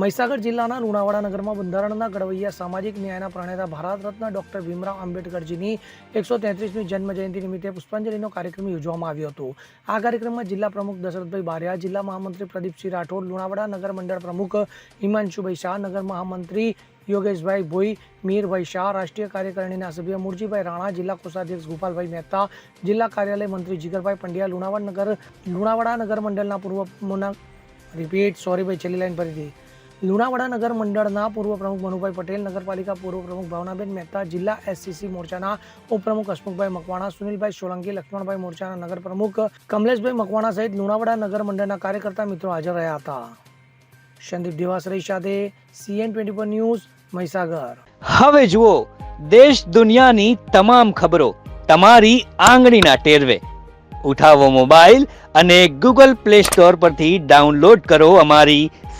મહીસાગર જિલ્લાના લુણાવાડા નગરમાં બંધારણના ઘડવૈયા સામાજિક ન્યાયના પ્રણેતા ભારત રત્ન ડોક્ટર ભીમરાવ આંબેડકરજીની એકસો તેત્રીસમી જન્મ જયંતિ નિમિત્તે પુષ્પાંજલિનો કાર્યક્રમ યોજવામાં આવ્યો હતો. આ કાર્યક્રમમાં જિલ્લા પ્રમુખ દશરથભાઈ બારિયા, જિલ્લા મહામંત્રી પ્રદીપસિંહ રાઠોડ, લુણાવાડા નગર મંડળ પ્રમુખ હિમાંશુભાઈ શાહ, નગર મહામંત્રી યોગેશભાઈ ભોઈ, મીરભાઈ શાહ, રાષ્ટ્રીય કાર્યકારિણીના સભ્ય મુરજીભાઈ રાણા, જિલ્લા કોષાધ્યક્ષ ગોપાલભાઈ મહેતા, જિલ્લા કાર્યાલય મંત્રી જીગરભાઈ પંડ્યા, લુણાવાડા નગર લુણાવાડા નગર મંડળના પૂર્વ રિપીટ, સોરી ભાઈ, છેલ્લી લાઈન ફરીથી. લુણાવાડા નગર મંડળના પૂર્વ પ્રમુખ મનુભાઈ પટેલ, નગરપાલિકા પૂર્વ પ્રમુખ ભાવનાબેન મહેતા, જિલ્લા એસસીસી મોરચાના ઉપપ્રમુખ હસમુખભાઈ મકવાણા, સુનિલભાઈ સોલંકી, લક્ષ્મણભાઈ મોરચાના નગર પ્રમુખ કમલેશભાઈ મકવાણા સહિત લુણાવાડા નગર મંડળના કાર્યકર્તા મિત્રો હાજર રહ્યા હતા. સંદીપ દેવાસરી સાથે CN twenty four news Mahisagar. હવે જુઓ, દેશ દુનિયાની તમામ ખબરો તમારી આંગળીના ટેરવે. ઉઠાવો મોબાઈલ અને ગૂગલ પ્લે સ્ટોર પરથી ડાઉનલોડ કરો અમારી